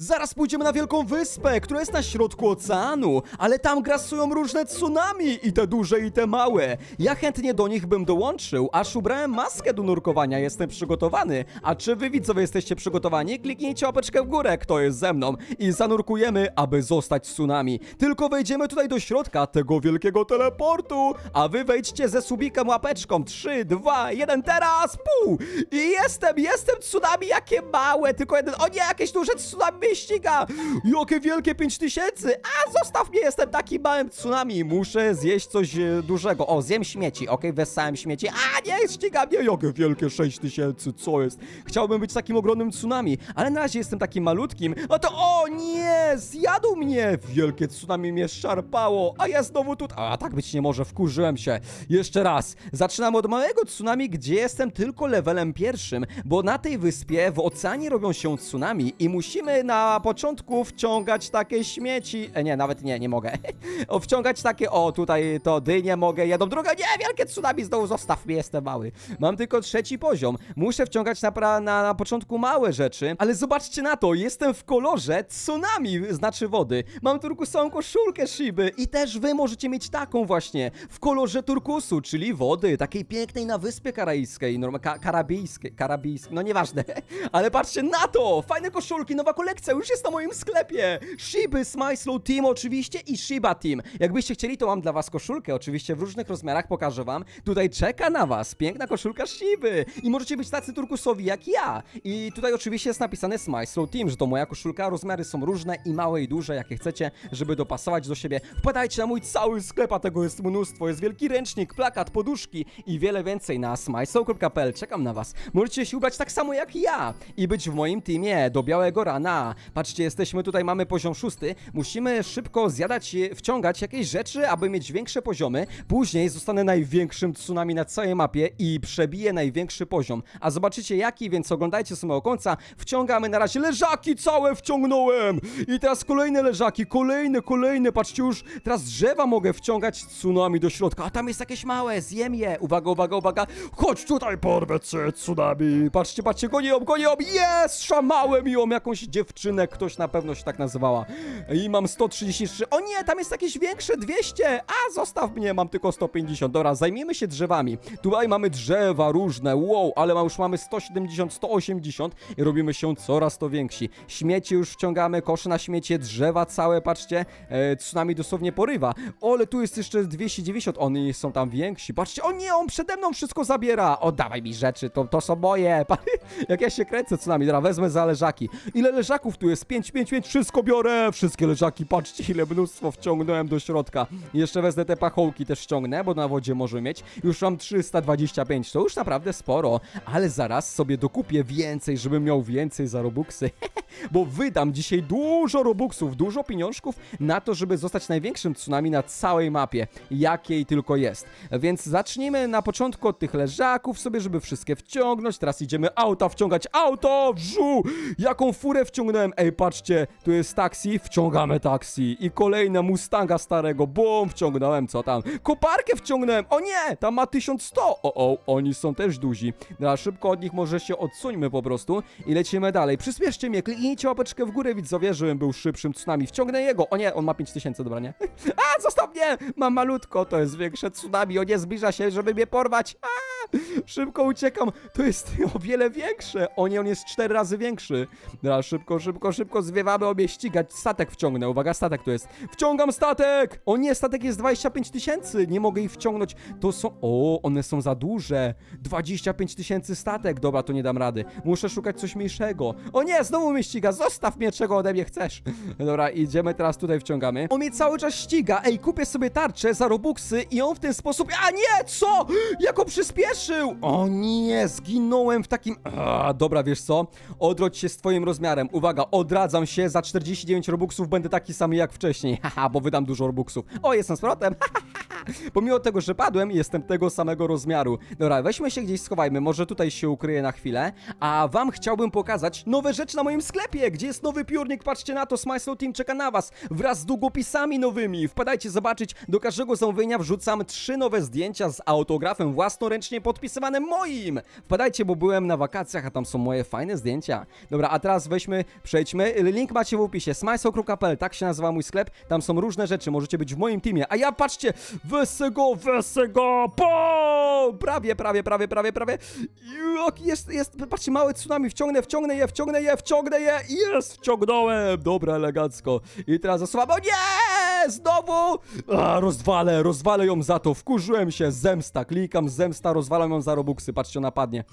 Zaraz pójdziemy na wielką wyspę, która jest na środku oceanu, ale tam grasują różne tsunami, i te duże, i te małe. Ja chętnie do nich bym dołączył, aż ubrałem maskę do nurkowania, jestem przygotowany. A czy wy widzowie jesteście przygotowani? Kliknijcie łapeczkę w górę, kto jest ze mną i zanurkujemy, aby zostać tsunami. Tylko wejdziemy tutaj do środka tego wielkiego teleportu, a wy wejdźcie ze subikiem łapeczką. 3, 2, 1, teraz! Pół! I jestem, jestem tsunami, jakie małe, tylko jeden, o nie, jakieś duże tsunami ściga! Jakie wielkie 5000! A, zostaw mnie, jestem takim małym tsunami, muszę zjeść coś e, dużego. O, zjem śmieci, okej, wessałem śmieci. A, nie, ściga mnie, jakie wielkie 6000, co jest? Chciałbym być takim ogromnym tsunami, ale na razie jestem takim malutkim. A to, o nie, zjadł mnie! Wielkie tsunami mnie szarpało, a ja znowu tutaj... A, tak być nie może, wkurzyłem się. Jeszcze raz, zaczynam od małego tsunami, gdzie jestem tylko levelem pierwszym, bo na tej wyspie w oceanie robią się tsunami i musimy na początku wciągać takie śmieci. E, nie, nawet nie, nie mogę. wciągać takie, o, tutaj to dynie mogę, jedną, drugą, nie, wielkie tsunami znowu, zostaw mnie, jestem mały. Mam tylko trzeci poziom, muszę wciągać na, pra- na, na początku małe rzeczy, ale zobaczcie na to, jestem w kolorze tsunami, znaczy wody. Mam turkusową koszulkę Shiby i też wy możecie mieć taką właśnie, w kolorze turkusu, czyli wody, takiej pięknej na Wyspie Karaibskiej, norma, ka, karabijskiej, karabijskiej, no nieważne. Ale patrzcie na to, fajne koszulki, nowa kolekcja, już jest na moim sklepie. Shiby, Smile Slow Team oczywiście i Shiba Team. Jakbyście chcieli, to mam dla was koszulkę, oczywiście w różnych rozmiarach, pokażę wam. Tutaj czeka na was piękna koszulka Shiby i możecie być tacy turkusowi jak ja. I tutaj oczywiście jest napisane Smile Slow Team, że to moja koszulka, rozmiary są różne i małe i duże, jakie chcecie, żeby dopasować do siebie. Wpadajcie na mój cały sklep, a tego jest mnóstwo. Jest wielki ręcznik, plakat, poduszki i wiele więcej na smileslow.pl. Czekam na was. Możecie się ubrać tak samo jak ja i być w moim teamie do białego rana. Patrzcie, jesteśmy tutaj, mamy poziom szósty. Musimy szybko zjadać, e, wciągać jakieś rzeczy, aby mieć większe poziomy. Później zostanę największym tsunami na całej mapie i przebiję największy poziom. A zobaczycie jaki, więc oglądajcie samego końca. Wciągamy na razie leżaki całe wciągnąłem. I teraz kolejne leżaki, kolejne, kolejne. Patrzcie już, teraz drzewa mogę wciągać tsunami do środka. A tam jest jakieś małe, zjem je. Uwaga, uwaga, uwaga. Chodź tutaj, porwę cię, tsunami. Patrzcie, patrzcie, gonię ją, gonię ją. Jest, szamałem ją, jakąś dziewczynę, ktoś na pewno się tak nazywała. I mam 133. O nie, tam jest jakieś większe, 200. A, zostaw mnie, mam tylko 150. Dobra, zajmijmy się drzewami. Tutaj mamy drzewa różne, wow, ale już mamy 170, 180 i robimy się coraz to więksi. Śmieci już wciągamy, kosze na śmiecie, drzewa całe, patrzcie, e, tsunami dosłownie porywa. O, ale tu jest jeszcze 290, oni są tam więksi. Patrzcie, o nie, on przede mną wszystko zabiera. O, dawaj mi rzeczy, to, to są moje. Jak ja się kręcę tsunami, dobra, wezmę za leżaki. Ile leżaków tu jest? 5, 5, 5, wszystko biorę. Wszystkie leżaki, patrzcie, ile mnóstwo wciągnąłem do środka. Jeszcze wezmę te pachołki też ściągnę, bo na wodzie może mieć. Już mam 325, to już naprawdę sporo. Ale zaraz sobie dokupię więcej, żebym miał więcej za robuxy. bo wydam dzisiaj dużo robuxów, dużo pieniążków na to, żeby zostać największym tsunami na całej mapie, jakiej tylko jest. Więc zacznijmy na początku od tych leżaków sobie, żeby wszystkie wciągnąć. Teraz idziemy auta wciągać. Auto! Wżu! Jaką furę wciągnąłem? Ej, patrzcie, tu jest taksi, wciągamy taksi. I kolejne Mustanga starego, bum, wciągnąłem, co tam? Koparkę wciągnąłem, o nie, tam ma 1100. O, o, oni są też duzi. Dobra, szybko od nich może się odsuńmy po prostu i lecimy dalej. Przyspieszcie mnie, kliknijcie łapeczkę w górę, widzowie, żebym był szybszym tsunami. Wciągnę jego. O nie, on ma 5000, dobra, nie? A, zostaw mnie! Mam malutko, to jest większe tsunami. O nie, zbliża się, żeby mnie porwać. A! Szybko uciekam, to jest o wiele większe. O nie, on jest cztery razy większy. Dobra, szybko, szybko, szybko zwiewamy obie ścigać. Statek wciągnę, uwaga, statek tu jest. Wciągam statek! O nie, statek jest 25 tysięcy, nie mogę ich wciągnąć. To są, o, one są za duże. 25 tysięcy statek, dobra, to nie dam rady. Muszę szukać coś mniejszego. O nie, znowu mnie ściga, zostaw mnie, czego ode mnie chcesz. Dobra, idziemy teraz tutaj wciągamy. On mnie cały czas ściga, ej, kupię sobie tarczę za robuxy i on w ten sposób, a nie, co? Jak on przyspieszył? O nie, zginąłem w takim... A, dobra, wiesz co? Odrodź się z twoim rozmiarem. Uwaga, odradzam się, za 49 robuxów będę taki sam jak wcześniej. Haha, bo wydam dużo robuxów. O, jestem z powrotem. Pomimo tego, że padłem, jestem tego samego rozmiaru. Dobra, weźmy się gdzieś, schowajmy, może tutaj się ukryję na chwilę. A wam chciałbym pokazać nowe rzeczy na moim sklepie, gdzie jest nowy piórnik, patrzcie na to, Smile Slow Team czeka na was, wraz z długopisami nowymi. Wpadajcie zobaczyć, do każdego zamówienia wrzucam trzy nowe zdjęcia z autografem własnoręcznie podpisywanym moim. Wpadajcie, bo byłem na wakacjach, a tam są moje fajne zdjęcia. Dobra, a teraz weźmy, przejdźmy. Link macie w opisie, smajsokru.pl, tak się nazywa mój sklep. Tam są różne rzeczy, możecie być w moim teamie. A ja, patrzcie, wesego, wesego, po! Prawie, prawie, prawie, prawie, prawie. Jest, jest, patrzcie, małe tsunami, wciągnę, wciągnę je, wciągnę je, wciągnę je, jest, wciągnąłem. Dobra, elegancko. I teraz zasuwam, o nie! Znowu! A, rozwalę, rozwalę ją za to, wkurzyłem się, zemsta, klikam zemsta, rozwalam ją za robuxy, patrzcie, ona padnie.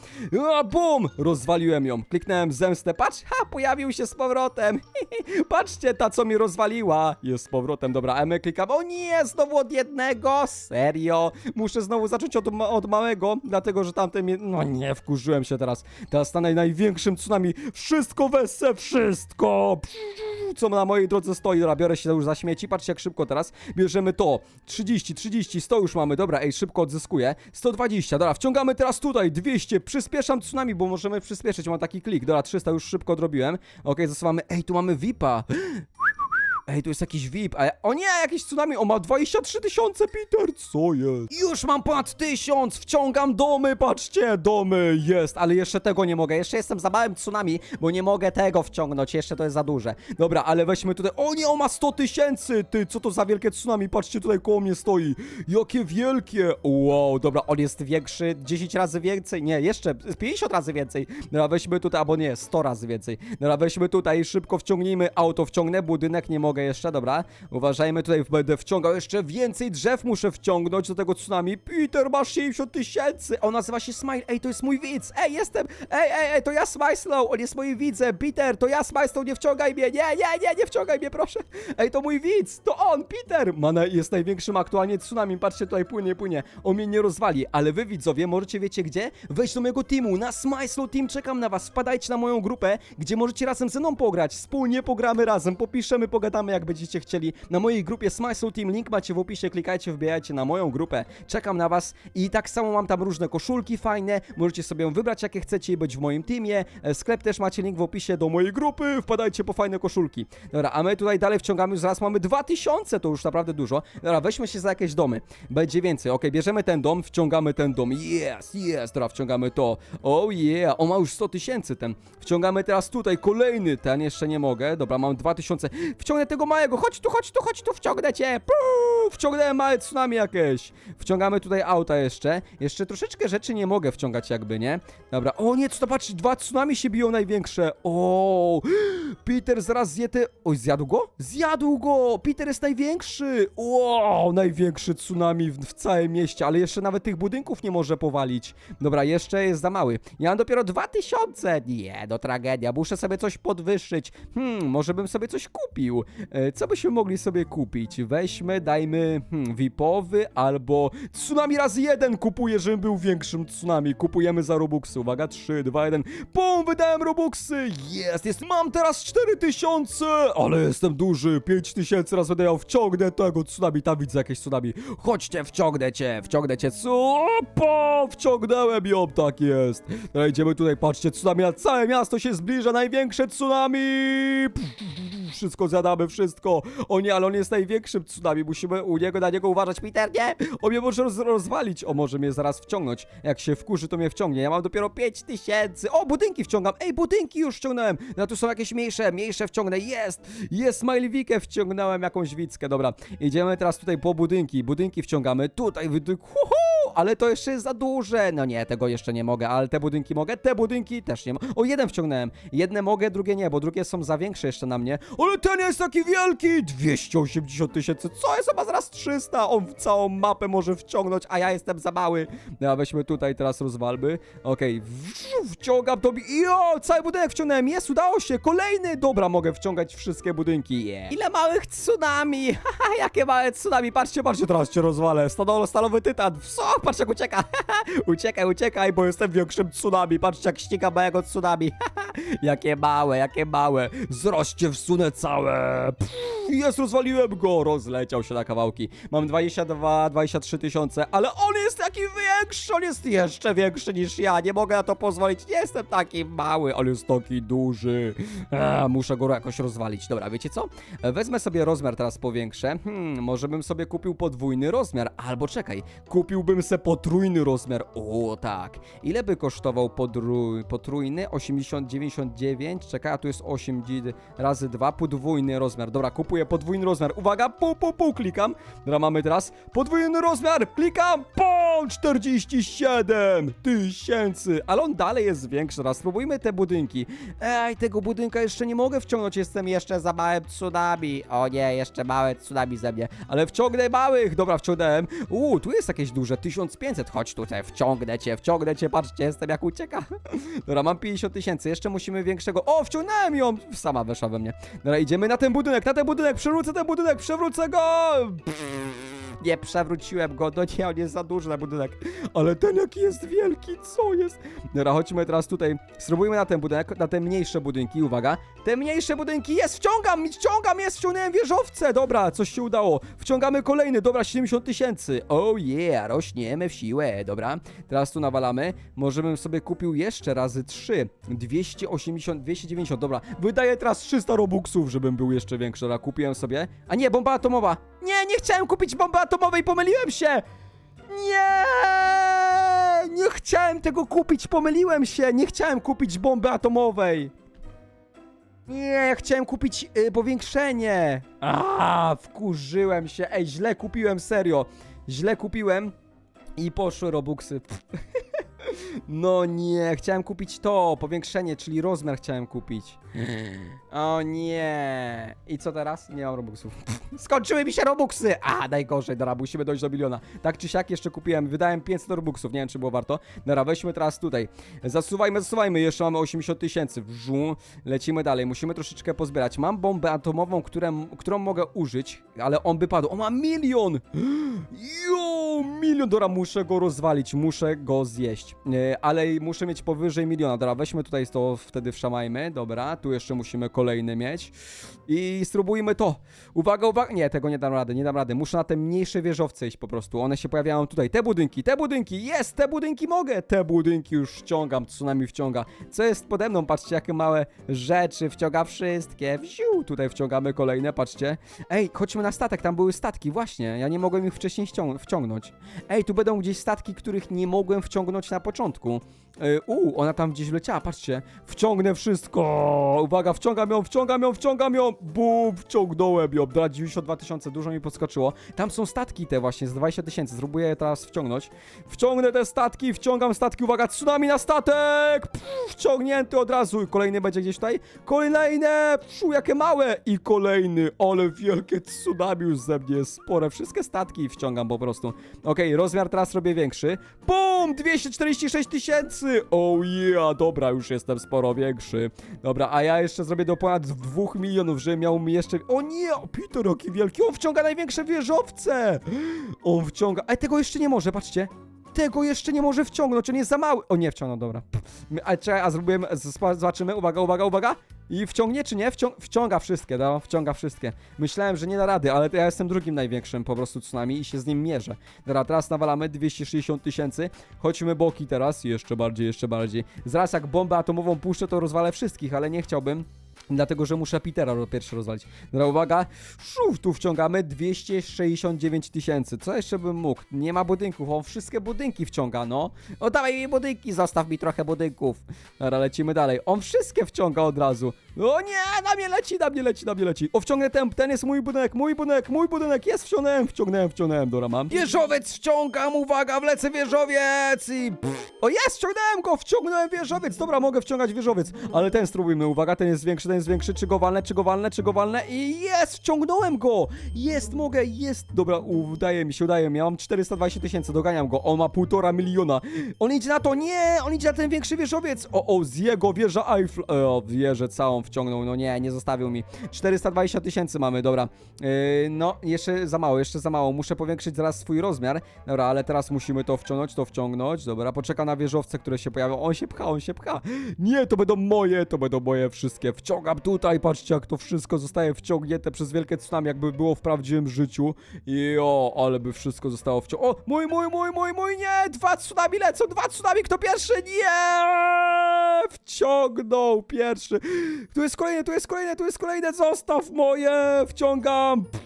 A, bum! Rozwaliłem ją, kliknąłem zemstę, patrz, ha, pojawił się z powrotem. Patrzcie, ta co mi rozwaliła, jest z powrotem, dobra, a my klikam, o nie, znowu od jednego, serio, muszę znowu zacząć od, ma- od małego, dlatego, że tamten mnie, no nie, wkurzyłem się teraz, teraz stanę największym tsunami, wszystko wesse, wszystko, co na mojej drodze stoi, dobra, biorę się już za śmieci, patrzcie jak szybko teraz, bierzemy to, 30, 30, 100 już mamy, dobra, ej, szybko odzyskuję, 120, dobra, wciągamy teraz tutaj, 200, przyspieszam tsunami, bo możemy przyspieszyć, mam taki klik, dobra, 300 już szybko odrobiłem, okej, zasuwamy, ej, tu mamy VIPa, Ej, tu jest jakiś VIP, a ja... O nie, jakiś tsunami, on ma 23 tysiące, Peter, co jest? Już mam ponad tysiąc, wciągam domy, patrzcie, domy, jest, ale jeszcze tego nie mogę, jeszcze jestem za małym tsunami, bo nie mogę tego wciągnąć, jeszcze to jest za duże. Dobra, ale weźmy tutaj, o nie, on ma 100 tysięcy, ty, co to za wielkie tsunami, patrzcie, tutaj koło mnie stoi, jakie wielkie, wow, dobra, on jest większy, 10 razy więcej, nie, jeszcze 50 razy więcej, dobra, weźmy tutaj, albo nie, 100 razy więcej, dobra, weźmy tutaj, szybko wciągnijmy, auto wciągnę, budynek nie mogę jeszcze, dobra, uważajmy, tutaj będę wciągał jeszcze więcej drzew, muszę wciągnąć do tego tsunami, Peter, masz 70 tysięcy, on nazywa się Smile, ej, to jest mój widz, ej, jestem, ej, ej, ej, to ja Smile on jest moim widzem, Peter, to ja Smile nie wciągaj mnie, nie, nie, nie, nie wciągaj mnie, proszę, ej, to mój widz, to on, Peter, ma jest największym aktualnie tsunami, patrzcie, tutaj płynie, płynie, on mnie nie rozwali, ale wy widzowie, możecie, wiecie gdzie? Wejść do mojego teamu, na Smile Team, czekam na was, wpadajcie na moją grupę, gdzie możecie razem ze mną pograć, wspólnie pogramy razem, popiszemy, pogadamy, jak będziecie chcieli, na mojej grupie Smile Team, link macie w opisie, klikajcie, wbijajcie na moją grupę, czekam na was i tak samo mam tam różne koszulki fajne, możecie sobie wybrać, jakie chcecie i być w moim teamie, E, sklep też macie link w opisie do mojej grupy, wpadajcie po fajne koszulki. Dobra, a my tutaj dalej wciągamy, już zaraz mamy 2000, to już naprawdę dużo. Dobra, weźmy się za jakieś domy, będzie więcej, ok, bierzemy ten dom, wciągamy ten dom, yes, yes, dobra, wciągamy to, oh yeah, on ma już 100 tysięcy ten, wciągamy teraz tutaj kolejny, ten jeszcze nie mogę, dobra, mam 2000, wciągnę tego małego, chodź tu, chodź tu, chodź tu, wciągnę cię, Puu, wciągnąłem małe tsunami jakieś, wciągamy tutaj auta jeszcze, jeszcze troszeczkę rzeczy nie mogę wciągać jakby, nie? Dobra, o nie, co to patrz, dwa tsunami się biją największe, o, Peter zaraz zje te, oj, zjadł go? Zjadł go, Peter jest największy, wow, największy tsunami w, w całym mieście, ale jeszcze nawet tych budynków nie może powalić, dobra, jeszcze jest za mały, ja mam dopiero 2000, nie, no tragedia, muszę sobie coś podwyższyć, hmm, może bym sobie coś kupił, co byśmy mogli sobie kupić, weźmy, dajmy, hmm, VIPowy albo tsunami razy jeden kupuję, żebym był większym tsunami, kupujemy za Robuxy, uwaga, 3, 2, 1, pum, wydałem Robuxy, jest, jest, mam teraz 4000, ale jestem duży, 5000 raz będę miał, wciągnę tego tsunami, tam widzę jakieś tsunami, chodźcie, wciągnę cię, wciągnę cię, co, wciągnąłem ją, tak jest, Dobra, idziemy tutaj, patrzcie, tsunami. Na całe miasto się zbliża, największe tsunami, wszystko zjadamy, wszystko. O nie, ale on jest największym tsunami, musimy u niego, na niego uważać. Peter, nie! On mnie może roz, rozwalić. O, może mnie zaraz wciągnąć. Jak się wkurzy, to mnie wciągnie. Ja mam dopiero 5000. O, budynki wciągam. Ej, budynki już wciągnąłem. No tu są jakieś mniejsze, mniejsze wciągnę. Jest! Jest Smileywikę wciągnąłem, jakąś wickę. Dobra, idziemy teraz tutaj po budynki. Budynki wciągamy. Tutaj, wydy... Huhu! Ale to jeszcze jest za duże. No nie, tego jeszcze nie mogę, ale te budynki mogę. Te budynki też nie mogę. O, jeden wciągnąłem. Jedne mogę, drugie nie, bo drugie są za większe jeszcze na mnie. Ale ten jest taki wielki! 280 tysięcy. Co jest? Ma zaraz 300. On w całą mapę może wciągnąć, a ja jestem za mały. No, weźmy tutaj teraz rozwalby. Okej, w- wciągam to. Jo, cały budynek wciągnąłem. Jest, udało się. Kolejny. Dobra, mogę wciągać wszystkie budynki. Yeah. Ile małych tsunami. Haha, jakie małe tsunami. Patrzcie, patrzcie, teraz cię rozwalę. Stalowy tytan. Co? Patrz jak ucieka. uciekaj, uciekaj, bo jestem większym tsunami. Patrzcie jak ściga małego tsunami. jakie małe, jakie małe. Zroście wsunę całe. Pff, jest, rozwaliłem go. Rozleciał się na kawałki. Mam 22, 23 tysiące, ale on jest taki większy, on jest jeszcze większy niż ja. Nie mogę na to pozwolić. Nie jestem taki mały, on jest taki duży. A, muszę go jakoś rozwalić. Dobra, wiecie co? Wezmę sobie rozmiar teraz powiększę. Hmm, może bym sobie kupił podwójny rozmiar. Albo czekaj, kupiłbym se potrójny rozmiar. O, tak. Ile by kosztował podrój, potrójny? 80, 99. Czekaj, a tu jest 8 dzi- razy 2. Podwójny rozmiar. Dobra, kupuję podwójny rozmiar. Uwaga, pu, pu, pu, klikam. Dobra, mamy teraz podwójny rozmiar. Klikam. Po 47 tysięcy. Ale on dalej jest większy. Teraz spróbujmy te budynki. Ej, tego budynka jeszcze nie mogę wciągnąć. Jestem jeszcze za małym tsunami. O nie, jeszcze małe tsunami ze mnie. Ale wciągnę małych. Dobra, wciągnąłem. Uuu, tu jest jakieś duże. 1500. Chodź tutaj, wciągnę cię, wciągnę cię. Patrzcie, jestem jak ucieka. Dobra, mam 50 tysięcy. Jeszcze musimy większego. O, wciągnąłem ją. Sama weszła we mnie. Dobra, idziemy na ten budynek, na ten budynek. Przewrócę ten budynek, przewrócę go. Nie przewróciłem go, no nie, on jest za duży na budynek. Ale ten jaki jest wielki, co jest? Dobra, chodźmy teraz tutaj. Spróbujmy na ten budynek, na te mniejsze budynki, uwaga. Te mniejsze budynki, jest, wciągam, wciągam, jest, wciągnąłem wieżowce. Dobra, coś się udało. Wciągamy kolejny, dobra, 70 tysięcy. Oh yeah, rośniemy w siłę, dobra. Teraz tu nawalamy. Może bym sobie kupił jeszcze razy 3. 280, 290, dobra. Wydaję teraz 300 robuxów, żebym był jeszcze większy. Dobra, kupiłem sobie. A nie, bomba atomowa. Nie, nie chciałem kupić bomby atomowej, pomyliłem się. Nie! Nie chciałem tego kupić, pomyliłem się. Nie chciałem kupić bomby atomowej. Nie, chciałem kupić y, powiększenie. A, wkurzyłem się. Ej, źle kupiłem, serio. Źle kupiłem i poszły robuxy. No nie, chciałem kupić to, powiększenie, czyli rozmiar chciałem kupić. O nie. I co teraz? Nie mam robuxów. Skończyły mi się robuxy! A, najgorzej, dobra, musimy dojść do miliona. Tak czy siak jeszcze kupiłem, wydałem 500 robuxów, nie wiem czy było warto. Dobra, weźmy teraz tutaj. Zasuwajmy, zasuwajmy, jeszcze mamy 80 tysięcy. Wżu, lecimy dalej, musimy troszeczkę pozbierać. Mam bombę atomową, które, którą mogę użyć, ale on by padł. O, ma milion! Jo, milion! Dobra, muszę go rozwalić, muszę go zjeść. E, ale muszę mieć powyżej miliona. Dobra, weźmy tutaj to, wtedy wszamajmy. Dobra, tu jeszcze musimy kolejny mieć. I spróbujmy to. Uwaga, uwaga. Nie, tego nie dam rady, nie dam rady. Muszę na te mniejsze wieżowce iść po prostu. One się pojawiają tutaj. Te budynki, te budynki. Jest, te budynki mogę. Te budynki już wciągam, tsunami wciąga. Co jest pode mną? Patrzcie, jakie małe rzeczy. Wciąga wszystkie. Wsiu, tutaj wciągamy kolejne, patrzcie. Ej, chodźmy na statek, tam były statki, właśnie. Ja nie mogłem ich wcześniej wciągnąć. Ej, tu będą gdzieś statki, których nie mogłem wciągnąć na początku. Yy, u, ona tam gdzieś wleciała, patrzcie. Wciągnę wszystko. Uwaga, wciągam ją, wciągam ją, wciągam ją. Bum, wciągnąłem ją. Dobra, 92 tysiące, dużo mi podskoczyło. Tam są statki te właśnie, z 20 tysięcy. Spróbuję je teraz wciągnąć. Wciągnę te statki, wciągam statki. Uwaga, tsunami na statek. Pff, wciągnięty od razu. Kolejny będzie gdzieś tutaj. Kolejne, pszu, jakie małe. I kolejny, ale wielkie tsunami już ze mnie jest spore. Wszystkie statki wciągam po prostu. Okej, rozmiar teraz robię większy. Bum, 246 tysięcy. Oh yeah, dobra, już jestem sporo większy. Dobra, a ja jeszcze zrobię do ponad 2 milionów, żeby miał mi jeszcze... O nie, Peter, jaki wielki. On wciąga największe wieżowce. On wciąga... A tego jeszcze nie może, patrzcie. Tego jeszcze nie może wciągnąć, on jest za mały. O nie, wciągnął, dobra. A czekaj, a zrobiłem, zobaczymy, uwaga, uwaga, uwaga. I wciągnie czy nie? Wcią wciąga wszystkie, no, wciąga wszystkie. Myślałem, że nie da rady, ale ja jestem drugim największym po prostu tsunami i się z nim mierzę. Dobra, teraz nawalamy 260 tysięcy. Chodźmy boki teraz, jeszcze bardziej, jeszcze bardziej. Zaraz jak bombę atomową puszczę, to rozwalę wszystkich, ale nie chciałbym. Dlatego, że muszę Petera pierwszy rozwalić. Dobra, uwaga. Szuf, tu wciągamy 269 tysięcy. Co jeszcze bym mógł? Nie ma budynków. On wszystkie budynki wciąga, no. O, dawaj mi budynki, zostaw mi trochę budynków. Dobra, lecimy dalej. On wszystkie wciąga od razu. O nie, na mnie leci, na mnie leci, na mnie leci. O, wciągnę ten, ten jest mój budynek, mój budynek, mój budynek, jest, wciągnąłem, wciągnąłem, wciągnąłem, dobra, mam. Wieżowiec wciągam, uwaga, wlecę wieżowiec i... Pff. O, jest, wciągnąłem go, wciągnąłem wieżowiec, dobra, mogę wciągać wieżowiec, ale ten spróbujmy, uwaga, ten jest większy, ten ten jest większy, czy go walnę, i jest, wciągnąłem go! Jest, mogę, jest! Dobra, udaje mi się, udaje mi, ja mam 420 tysięcy, doganiam go, on ma półtora miliona. On idzie na to, nie, on idzie na ten większy wieżowiec! O, o, z jego wieża Eiffel, e, o, wieżę całą wciągnął, no nie, nie zostawił mi. 420 tysięcy mamy, dobra. Yy, no, jeszcze za mało, jeszcze za mało, muszę powiększyć zaraz swój rozmiar. Dobra, ale teraz musimy to wciągnąć, to wciągnąć, dobra, poczekam na wieżowce, które się pojawią. On się pcha, on się pcha. Nie, to będą moje, to będą moje wszystkie. Wciągam tutaj, patrzcie jak to wszystko zostaje wciągnięte przez wielkie tsunami, jakby było w prawdziwym życiu. I o, ale by wszystko zostało wciągnięte. O, mój, mój, mój, mój, mój, nie! Dwa tsunami lecą, dwa tsunami, kto pierwszy? Nie! Wciągnął pierwszy. Tu jest kolejne, tu jest kolejne, tu jest kolejne, zostaw moje! Wciągam! Pff,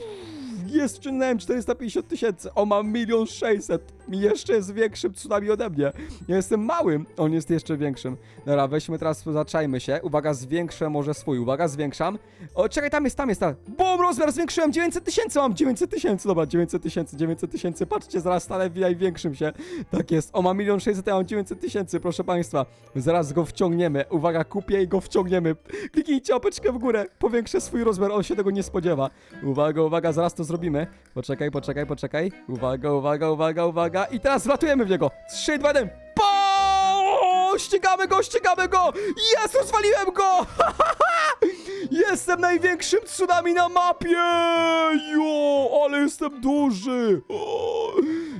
Jest, wciągnąłem 450 tysięcy. O, mam milion sześćset. Jeszcze jest większym tsunami ode mnie. Ja jestem małym, on jest jeszcze większym. Dobra, weźmy teraz, zaczajmy się. Uwaga, zwiększę może swój. Uwaga, zwiększam. O, czekaj, tam jest, tam jest, tam. Bum, rozmiar zwiększyłem, 900 tysięcy mam, 900 tysięcy, dobra, 900 tysięcy, 900 tysięcy. Patrzcie, zaraz stanę największym się. Tak jest. O, mam milion sześćset, ja mam 900 tysięcy, proszę państwa. Zaraz go wciągniemy. Uwaga, kupię i go wciągniemy. Kliknijcie opeczkę w górę. Powiększę swój rozmiar, on się tego nie spodziewa. Uwaga, uwaga, zaraz to zrobimy. Poczekaj, poczekaj, poczekaj. Uwaga, uwaga, uwaga, uwaga. I teraz wlatujemy w niego. 3, 2, 1. Po! Ścigamy go, ścigamy go! Jest, rozwaliłem go! Jestem największym tsunami na mapie! Jo, ale jestem duży!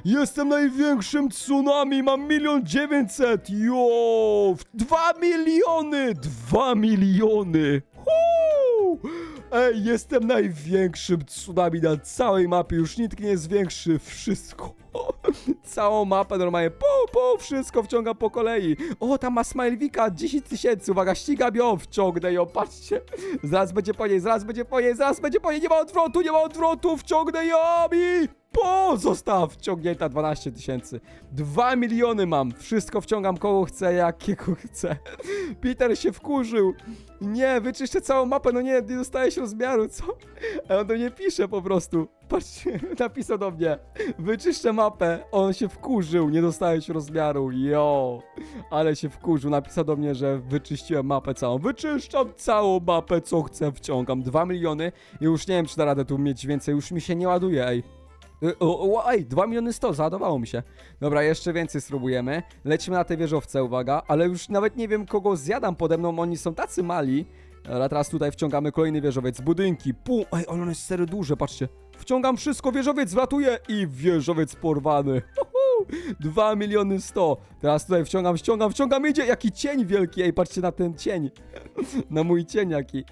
Jestem największym tsunami, mam milion dziewięćset! Jo! Dwa miliony! Dwa miliony! Ej, jestem największym tsunami na całej mapie, już nikt nie jest większy, wszystko. Całą mapę normalnie, po, po, wszystko wciągam po kolei. O, tam ma Smilewika, 10 tysięcy, uwaga, ścigam ją, wciągnę ją, patrzcie. Zaraz będzie po niej, zaraz będzie po niej, zaraz będzie po niej, nie ma odwrotu, nie ma odwrotu, wciągnę ją i... Po, została wciągnięta 12 tysięcy. 2 miliony mam. Wszystko wciągam koło chcę, jakiego chcę. Peter się wkurzył. Nie, wyczyszczę całą mapę, no nie, nie dostałeś rozmiaru, co? A on do mnie pisze po prostu. Patrzcie, napisał do mnie. Wyczyszczę mapę. On się wkurzył, nie dostałeś rozmiaru. Jo. Ale się wkurzył, napisał do mnie, że wyczyściłem mapę całą. Wyczyszczam całą mapę, co chcę, wciągam. 2 miliony i już nie wiem, czy da radę tu mieć więcej. Już mi się nie ładuje, ej. Y, O, o, ej, 2 miliony 100, załadowało mi się. Dobra, jeszcze więcej spróbujemy. Lecimy na te wieżowce, uwaga, ale już nawet nie wiem, kogo zjadam pode mną, oni są tacy mali. Dobra, teraz tutaj wciągamy kolejny wieżowiec, budynki, pół, ej, ale on jest serio duży, patrzcie. Wciągam wszystko, wieżowiec wlatuje i wieżowiec porwany. 2 miliony 100. Teraz tutaj wciągam, wciągam, wciągam, idzie, jaki cień wielki, ej, patrzcie na ten cień. na mój cień jaki.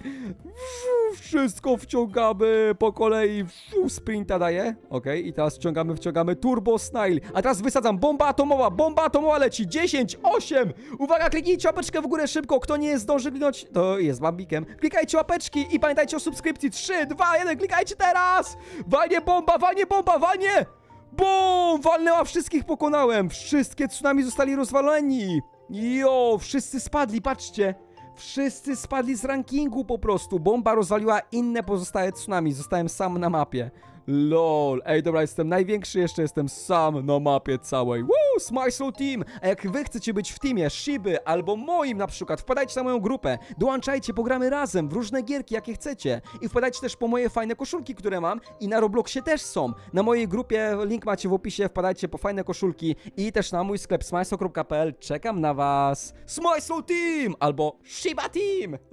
Wszystko wciągamy po kolei. Sprinta daje. Okej, i teraz wciągamy, wciągamy Turbo Snile. A teraz wysadzam bomba atomowa. Bomba atomowa leci. 10, 8. Uwaga, kliknijcie łapeczkę w górę szybko. Kto nie zdąży kliknąć, to jest bambikiem. Klikajcie łapeczki i pamiętajcie o subskrypcji. 3, 2, 1. Klikajcie teraz. Walnie bomba, walnie bomba, walnie. Bum! Walnęła, wszystkich pokonałem. Wszystkie tsunami zostali rozwaleni. Jo, wszyscy spadli, patrzcie. Wszyscy spadli z rankingu po prostu. Bomba rozwaliła inne pozostałe tsunami. Zostałem sam na mapie. LOL. Ej, dobra, jestem największy, jeszcze jestem sam na mapie całej. Woo! Smile Team! A jak wy chcecie być w teamie Shiby albo moim na przykład, wpadajcie na moją grupę, dołączajcie, pogramy razem w różne gierki, jakie chcecie. I wpadajcie też po moje fajne koszulki, które mam i na Robloxie też są. Na mojej grupie, link macie w opisie, wpadajcie po fajne koszulki i też na mój sklep smile.pl. Czekam na was. Smile Team! Albo Shiba Team!